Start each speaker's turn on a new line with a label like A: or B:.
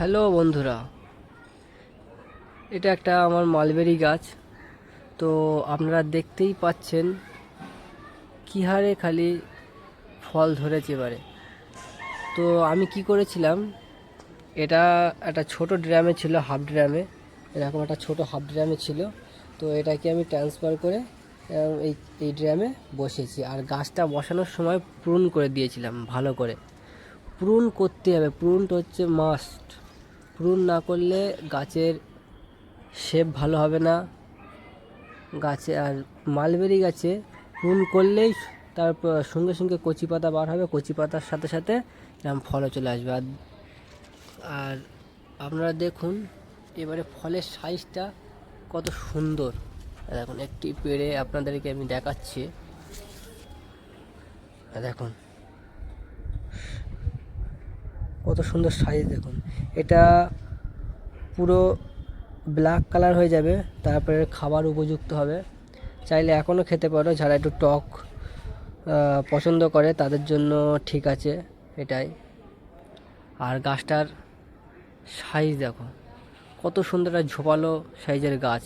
A: Hello বন্ধুরা, এটা একটা আমার মালবেরি গাছ। তো আপনারা দেখতেই পাচ্ছেন কী হারে খালি ফল ধরেছে এবারে। তো আমি কি করেছিলাম, এটা একটা ছোট ড্রামে ছিল, হাফ ড্রামে, এরকম একটা ছোট হাফ ড্রামে ছিল। তো এটাকে আমি ট্রান্সফার করে এই এই ড্রামে বসেছি। আর গাছটা বসানোর সময় প্রুন করে দিয়েছিলাম, ভালো করে। প্রুন করতে হবে প্রুনটা হচ্ছে মাস্ট প্রুন না করলে গাছের শেপ ভালো হবে না। গাছে আর মালবেরি গাছে প্রুন করলেই তার সঙ্গে সঙ্গে কচি পাতা বার হবে। কচি পাতার সাথে সাথে এরকম ফলও চলে আসবে। আর আর আপনারা দেখুন, এবারে ফলের সাইজটা কত সুন্দর। দেখুন, একটি পেড়ে আপনাদেরকে আমি দেখাচ্ছি। দেখুন কত সুন্দর সাইজ দেখুন। এটা পুরো ব্ল্যাক কালার হয়ে যাবে, তারপরে খাবার উপযুক্ত হবে। চাইলে এখনও খেতে পারো, যারা একটু টক পছন্দ করে, তাদের জন্য ঠিক আছে এটাই। আর গাছটার সাইজ দেখো, কত সুন্দর একটা ঝোপালো সাইজের গাছ।